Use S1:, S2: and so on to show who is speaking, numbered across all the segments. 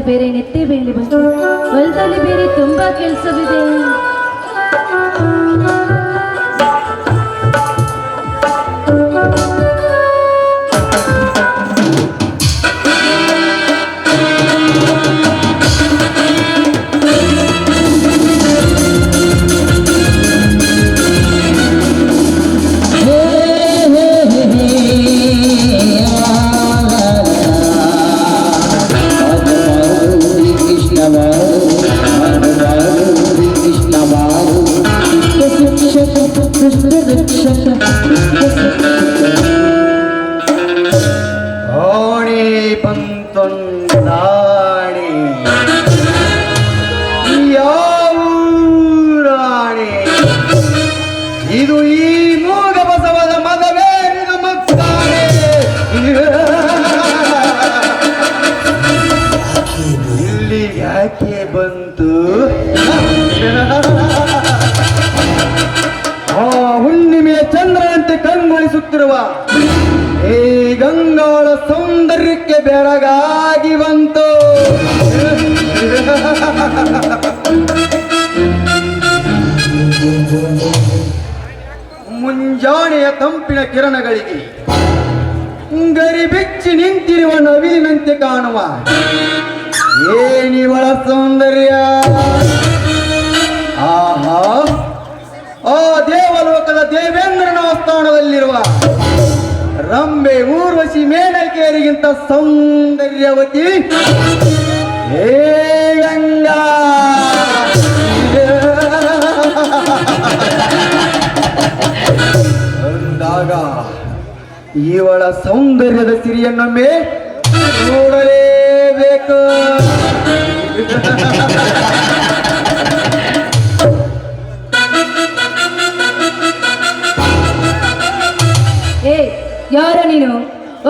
S1: ಬೇರೆ ನೆತ್ತೆ ಬೇಲಿ ಬಂತು. ಹೊಲದಲ್ಲಿ ಬೇರೆ ತುಂಬಾ ಕೆಲಸವಿದೆ.
S2: ಚಂದ್ರನಂತೆ ಕಂಗೊಳಿಸುತ್ತಿರುವ ಈ ಗಂಗಾಳ ಸೌಂದರ್ಯಕ್ಕೆ ಬೆಳಗಾಗಿ ಬಂತು. ಮುಂಜಾನೆಯ ತಂಪಿನ ಕಿರಣಗಳಿಗೆ ಗರಿ ಬೆಚ್ಚಿ ನಿಂತಿರುವ ನವಿಲಿನಂತೆ ಕಾಣುವ ಏನಿವಳ ಸೌಂದರ್ಯ? ಆಹಾ. ದೇವೇಂದ್ರನ ಸ್ಥಾನದಲ್ಲಿರುವ ರಂಬೆ ಊರ್ವಶಿ ಮೇನಕೇರಿಗಿಂತ ಸೌಂದರ್ಯವತಿ. ಗಂಗಾ. ಅಂದಾಗ ಇವಳ ಸೌಂದರ್ಯದ ಸಿರಿಯನ್ನೊಮ್ಮೆ ನೋಡಲೇಬೇಕು.
S1: ಯಾರ ನೀನು?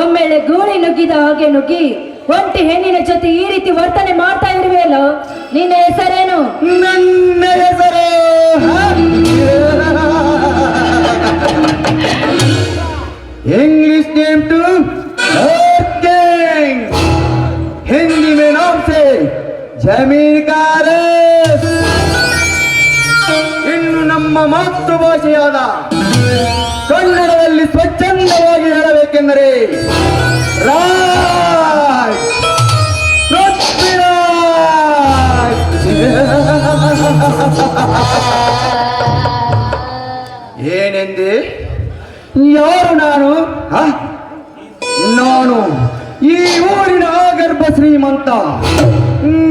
S1: ಒಮ್ಮೆಲೆ ಗೋಳಿ ನುಗ್ಗಿದ ಹಾಗೆ ನುಗ್ಗಿ, ಒಂಟಿ ಹೆಣ್ಣಿನ ಜೊತೆ ಈ ರೀತಿ ವರ್ತನೆ ಮಾಡ್ತಾ ಇರುವೆಯಲ್ಲ? ನಿನ್ನ ಹೆಸರೇನು?
S2: ನನ್ನ ಹೆಸರು ಇಂಗ್ಲಿಷ್ ನೇಮ್ ಟು ಹಿಂದಿ ಮೇ ನಾಮ್ ಸೇ ಜಮೀನ್ಗಾರ ಇನ್ನು ನಮ್ಮ ಮಾತೃಭಾಷೆಯಾದ ಕನ್ನಡದಲ್ಲಿ ಸ್ವಚ್ಛ ಪೃಥ್ವಿರಾಜ್ ಏನೆಂದೆ? ಯಾರು ನಾನು? ನಾನು ಈ ಊರಿನ ಗರ್ಭ ಶ್ರೀಮಂತ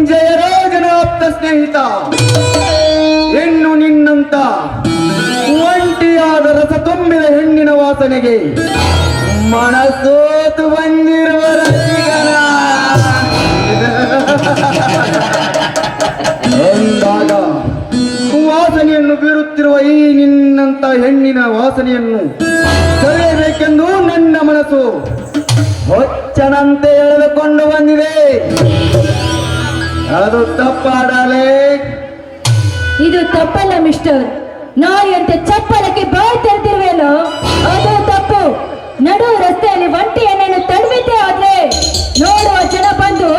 S2: ಜಯರಾಜನ ಆಪ್ತ ಸ್ನೇಹಿತ. ಹೆಣ್ಣು ನಿನ್ನಂತ, ಒಂಟಿಯಾದ ರಸ ತುಂಬಿದ ಹೆಣ್ಣಿನ ವಾಸನೆಗೆ ಮನಸೋತು ಬಂದಿರುವ ವಾಸನೆಯನ್ನು ಬೀರುತ್ತಿರುವ ಈ ನಿನ್ನಂತ ಹೆಣ್ಣಿನ ವಾಸನೆಯನ್ನು ಸೆಳೆಯಬೇಕೆಂದು ನನ್ನ ಮನಸ್ಸು ಹೊಚ್ಚನಂತೆ ಎಳೆದುಕೊಂಡು ಬಂದಿದೆ. ಅದು ತಪ್ಪಾಡಲೇ.
S1: ಇದು ತಪ್ಪಲ್ಲ ಮಿಸ್ಟರ್. ನಾಯಿಯಂತೆ ಚಪ್ಪಲಕ್ಕೆ ಬಾಯಿ ತೆರೆದಿರುವೆನೋ? ಅದು ತಪ್ಪು. ನಡು ರಸ್ತೆಯಲ್ಲಿ ಒಂಟಿ ಏನೇನು ತಡವಿದ್ದೆ ಆದ್ರೆ ನೋಡುವ ಜನ ಬಂದು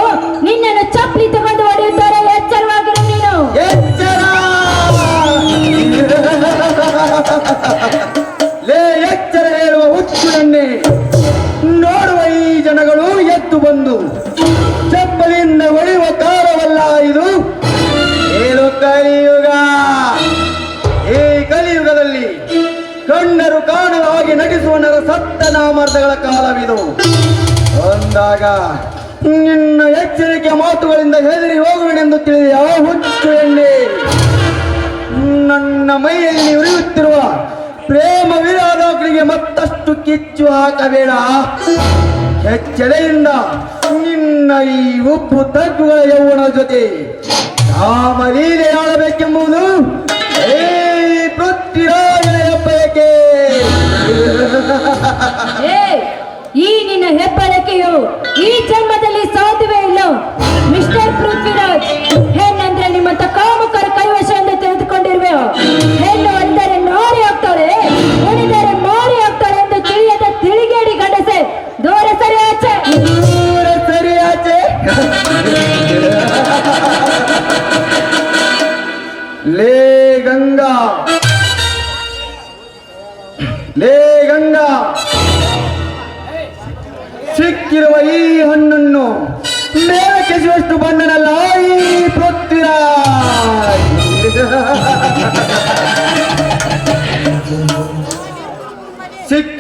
S2: ಕಂಡರು ಕಾಣದ ಹಾಗೆ ಸತ್ತ ನಾಮರ್ಥಗಳ ಕಾಲವಿದು. ಅಂದಾಗ ನಿನ್ನ ಎಚ್ಚರಿಕೆ ಮಾತುಗಳಿಂದ ಹೆದರಿ ಹೋಗುವೆನೆಂದು ತಿಳಿದ ಯಾವ ಹುಚ್ಚು ಎಣ್ಣೆ. ನನ್ನ ಮೈಯಲ್ಲಿ ಉರಿಯುತ್ತಿರುವ ಪ್ರೇಮ ವಿರಾದಗಳಿಗೆ ಮತ್ತಷ್ಟು ಕಿಚ್ಚು ಹಾಕಬೇಡ. ಎಚ್ಚರೆಯಿಂದ ನಿನ್ನ ಈ ಉಪ್ಪು ತಗ್ಗುಗಳ ಯೌವನ ಜೊತೆ ರಾಮಲೀಲೆ ಆಡಬೇಕೆಂಬುದು
S1: ಹೆಬ್ಬರಕೆಯು ಈ ಜನ್ಮದಲ್ಲಿ ಸಾಧ್ಯವೇ ಇಲ್ಲ. ಮಿಸ್ಟರ್ ಪೃಥ್ವಿರಾಜ್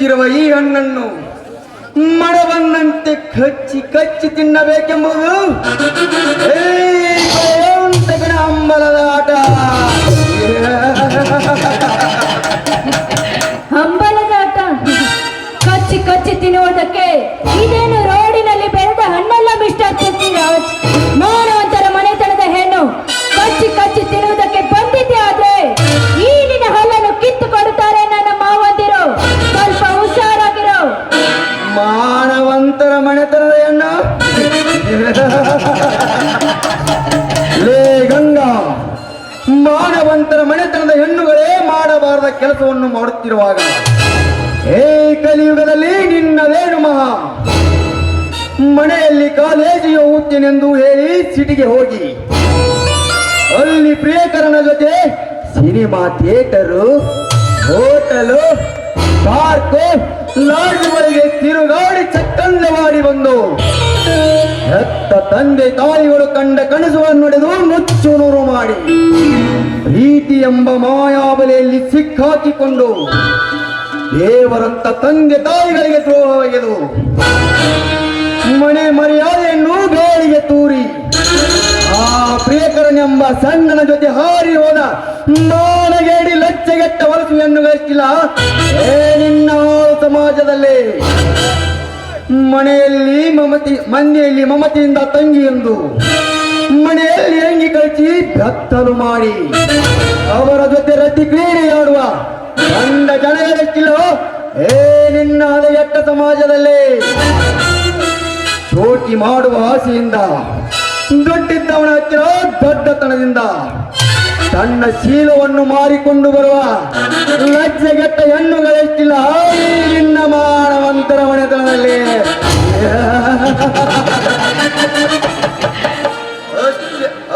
S2: ಸಿಕ್ಕಿರುವ ಈ ಹಣ್ಣನ್ನು ಮಡವನ್ನಂತೆ ಕಚ್ಚಿ ಕಚ್ಚಿ ತಿನ್ನಬೇಕೆಂಬುದು ಈ ಭಯಂತಕನ ಹಂಬಲದ ಆಟ ಲೇ ಗಂಗಾ, ಮಾನವಂತರ ಮನೆತನದ ಹೆಣ್ಣುಗಳೇ ಮಾಡಬಾರದ ಕೆಲಸವನ್ನು ಮಾಡುತ್ತಿರುವಾಗ, ಏ ಕಲಿಯುಗದಲ್ಲಿ ನಿನ್ನದೇನು ಮಹಾ ಮನೆಯಲ್ಲಿ ಕಾಲೇಜಿಗೆ ಹೋಗುತ್ತೇನೆಂದು ಹೇಳಿ ಸಿಟಿಗೆ ಹೋಗಿ, ಅಲ್ಲಿ ಪ್ರಿಯಕರನ ಜೊತೆ ಸಿನಿಮಾ ಥಿಯೇಟರು, ಹೋಟೆಲು, ಪಾರ್ಕು ಲಾಡ್ಜ್ಗಳಿಗೆ ತಿರುಗಾಡಿ ಚಕ್ಕಂದವಾಡಿ ಬಂದು ಹೆತ್ತ ತಂದೆ ತಾಯಿಗಳು ಕಂಡ ಕನಸುಗಳನ್ನು ನಡೆದು ನುಚ್ಚು ನೂರು ಮಾಡಿ. ಪ್ರೀತಿ ಎಂಬ ಮಾಯಾಬಲೆಯಲ್ಲಿ ಸಿಕ್ಕಾಕಿಕೊಂಡು ದೇವರಂತ ತಂದೆ ತಾಯಿಗಳಿಗೆ ದ್ರೋಹವಾಗಿದು ಮನೆ ಮರ್ಯಾದೆಯನ್ನು ಗಾಳಿಗೆ ತೂರಿ. ಆ ಪ್ರಿಯಕರನೆಂಬ ಸಣ್ಣನ ಜೊತೆ ಹಾರಿ ಹೋದ ಮಾನಗೇಡಿ ವರಸು ಹೊಲಸು ಗಳಿಸಿಲ್ಲ ಏ ನಿನ್ನ ಸಮಾಜದಲ್ಲಿ. ಮನೆಯಲ್ಲಿ ಮಮತಿ, ಮನೆಯಲ್ಲಿ ಮಮತಿಯಿಂದ ತಂಗಿ ಎಂದು. ಮನೆಯಲ್ಲಿ ಅಂಗಿ ಕಳಿಸಿ ಬೆತ್ತಲು ಮಾಡಿ. ಅವರ ಜೊತೆ ರತಿ ಕ್ರೀಡೆಯಾಡುವ ಗಂಡ ಜನಗಳೆಷ್ಟಿಲ್ಲ ಏ ನಿನ್ನ ಹದಗೆಟ್ಟ ಸಮಾಜದಲ್ಲಿ. ಚೋಟಿ ಮಾಡುವ ಆಸೆಯಿಂದ, ದೊಡ್ಡಿದ್ದವನ ಹತ್ತಿರ ದೊಡ್ಡತನದಿಂದ. ತನ್ನ ಶೀಲವನ್ನು ಮಾರಿಕೊಂಡು ಬರುವ ಲಜ್ಜೆಗೆಟ್ಟ ಹೆಣ್ಣುಗಳೆಷ್ಟಿಲ್ಲ. ನಿನ್ನ ಮಾನವಂತರ ಮನೆತನದಲ್ಲಿ.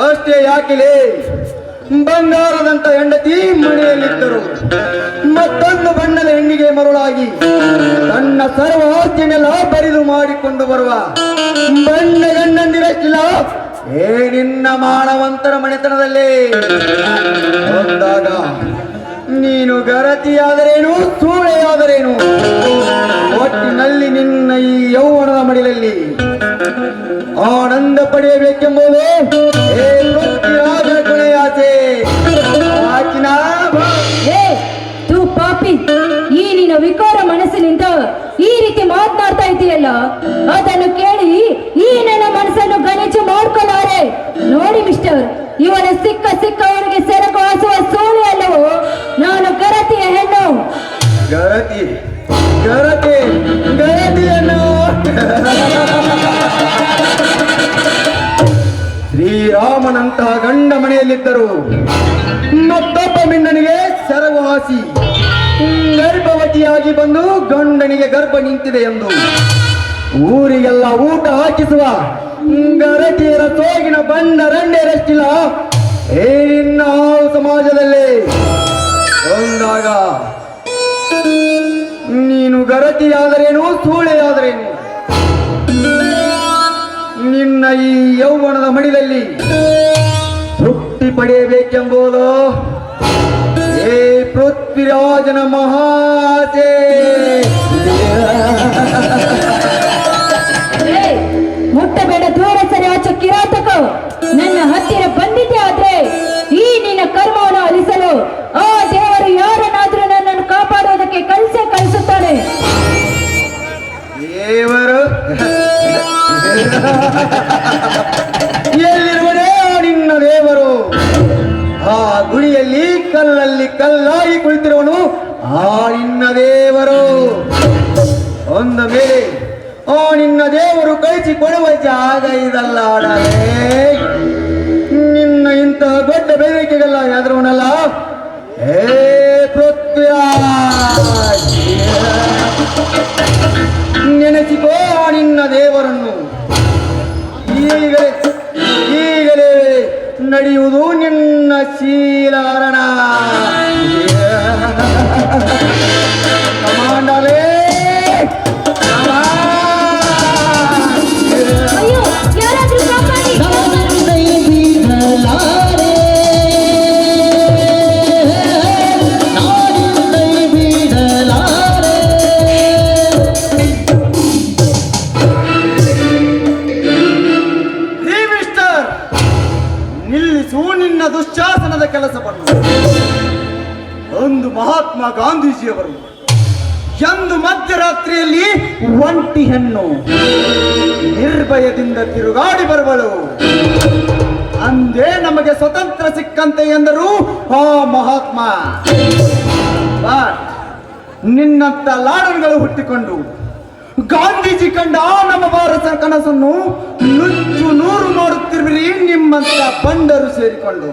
S2: ಅಷ್ಟೇ ಯಾಕಿಲೆ ಬಂಗಾರದಂತ ಹೆಂಡತಿ ಮನೆಯಲ್ಲಿದ್ದರು. ಮತ್ತೊಂದು ಬಣ್ಣದ ಹೆಣ್ಣಿಗೆ ಮರುಳಾಗಿ ತನ್ನ ಸರ್ವ ಆಸ್ತಿನೆಲ್ಲ ಬರಿದು ಮಾಡಿಕೊಂಡು ಬರುವ ಬಣ್ಣ ಗಂಡಂದಿರಷ್ಟಿಲ್ಲ. ಏ ನಿನ್ನ ಮಾನವಂತರ ಮನೆತನದಲ್ಲಿ. ಬಂದಾಗ ನೀನು ಗರತಿಯಾದರೇನು, ಸೂಳೆಯಾದರೇನು? ಒಟ್ಟಿನಲ್ಲಿ ನಿನ್ನ ಈ ಯೌವನದ ಮಡಿಲಲ್ಲಿ ಆನಂದ ಪಡೆಯಬೇಕೆಂಬುದೇ
S1: ಪಾಪಿ, ಈ ನಿನ್ನ ವಿಕಾರ ಮನಸ್ಸಿನಿಂದ ಈ ರೀತಿ ಮಾತನಾಡ್ತಾ ಇದೆಯಲ್ಲ ಅದನ್ನು ಕೇಳಿ
S2: ಶ್ರೀರಾಮನಂತಹ ಗಂಡ ಮನೆಯಲ್ಲಿದ್ದರು ಮತ್ತೊಬ್ಬ ಮಿಂಡನಿಗೆ ಸರವಾಸಿ ಗರ್ಭವತಿಯಾಗಿ ಬಂದು ಗಂಡನಿಗೆ ಗರ್ಭ ನಿಂತಿದೆ ಎಂದು ಊರಿಗೆಲ್ಲ ಊಟ ಹಾಕಿಸುವ ಗರಟಿಯರ ತೋಗಿನ ಬಣ್ಣ ರಂಡೆರಷ್ಟಿಲ್ಲ ಏ, ನಿನ್ನ ಹಾವು ಸಮಾಜದಲ್ಲಿ. ಒಂದಾಗ ನೀನು ಗರತಿಯಾದರೇನು ಸೂಳೆಯಾದರೇನು? ನಿನ್ನ ಈ ಯೌವನದ ಮಡಿಲಲ್ಲಿ ತೃಪ್ತಿ ಪಡೆಯಬೇಕೆಂಬುದು ಏ ಪೃಥ್ವಿರಾಜನ
S1: ಮಹಾತೆ ಮುಟ್ಟಬೇಡ ದೂರ ಸರಿ ಆಚೆ ಕಿರಾತಕ. ನನ್ನ ಹತ್ತಿರ ಬಂದಿದ್ದೆ ಆದ್ರೆ ಈ ನಿನ್ನ ಕರ್ಮವನ್ನು ಅಲಿಸಲು ಆ ದೇವರು ಯಾರನ್ನಾದ್ರೂ ನನ್ನನ್ನು ಕಾಪಾಡೋದಕ್ಕೆ ಕಳಿಸೇ ಕಳಿಸುತ್ತಾನೆ
S2: ದೇವರು. ಆ ಗುಡಿಯಲ್ಲಿ ಕಲ್ಲಲ್ಲಿ ಕಲ್ಲಾಗಿ ಕುಳಿತಿರುವನು ಆ ನಿನ್ನ ದೇವರು. ಒಂದ ಮೇಲೆ ಆ ನಿನ್ನ ದೇವರು ಕಳಿಸಿ ಕೊಡುವ ಜಾಗ ಇದಲ್ಲ ನಿನ್ನ ಇಂತಹ ದೊಡ್ಡ ಬೇಡಿಕೆಗಲ್ಲ ಯಾದ್ರವನಲ್ಲ ಹೇ ಪೃಥ್ವಿಯ ನೆನೆಸಿಕೋ ಆ ನಿನ್ನ ದೇವರನ್ನು. ಈಗಲೇ ಈಗಲೇ ನಡೆಯುವುದು ನಿನ್ನ சீலவரணா. ಕೆಲಸವನ್ನು ಒಂದು ಮಹಾತ್ಮ ಗಾಂಧೀಜಿಯವರು ಎಂದು ಮಧ್ಯರಾತ್ರಿಯಲ್ಲಿ ಒಂಟಿ ಹೆಣ್ಣು ನಿರ್ಭಯದಿಂದ ತಿರುಗಾಡಿ ಬರುವಳು. ಅಂದೇ ನಮಗೆ ಸ್ವತಂತ್ರ ಸಿಕ್ಕಂತೆ ಎಂದರು ಆ ಮಹಾತ್ಮ. ನಿನ್ನಂತ ಲಾಡನ್ಗಳು ಹುಟ್ಟಿಕೊಂಡು ಗಾಂಧೀಜಿ ಕಂಡ ಆ ನಮ್ಮ ಭಾರತ ಕನಸನ್ನು ನುಚ್ಚು ನೂರು ಮಾಡುತ್ತಿರುವಿರಿ ನಿಮ್ಮಂತ ಬಂಡರು ಸೇರಿಕೊಂಡು.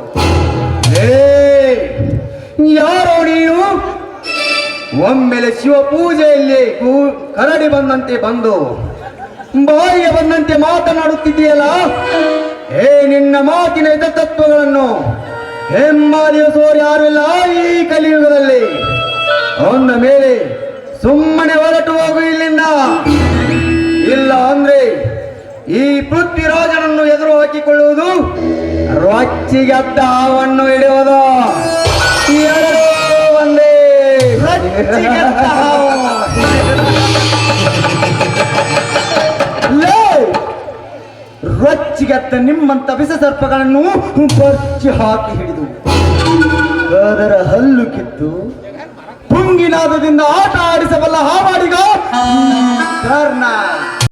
S2: ಯಾರೋ ನೀನು? ಒಮ್ಮೆಲೆ ಶಿವ ಪೂಜೆಯಲ್ಲಿ ಕರಡಿ ಬಂದಂತೆ ಬಂದು ಬಾಯಿಗೆ ಬಂದಂತೆ ಮಾತನಾಡುತ್ತಿದೆಯಲ್ಲ ಏ ನಿನ್ನ ಮಾತಿನ ತತ್ವಗಳನ್ನು ಹೆಮ್ಮಾದಿಸೋರು ಯಾರು ಇಲ್ಲ ಈ ಕಲಿಯುಗದಲ್ಲಿ. ಅವನ ಮೇಲೆ ಸುಮ್ಮನೆ ಹೊರಟು ಹೋಗು ಇಲ್ಲಿಂದ. ಇಲ್ಲ ಅಂದ್ರೆ ಈ ಪೃಥ್ವಿರಾಜನನ್ನು ಎದುರು ಹಾಕಿಕೊಳ್ಳುವುದು ರೊಚ್ಚಿಗೆದ್ದ ಹಾವನ್ನು ಹಿಡಿಯೋದು ಒಂದೇ! ರೊಚ್ಚಿಗೆದ್ದ ನಿಮ್ಮಂತ ವಿಷ ಸರ್ಪಗಳನ್ನು ಹಾಕಿ ಹಿಡಿದು. ಅದರ ಹಲ್ಲು ಕಿತ್ತು ಪುಂಗಿನಾದದಿಂದ ಆಟ ಆಡಿಸಬಲ್ಲ ಹಾವಾಡಿಗ ಕರ್ಣ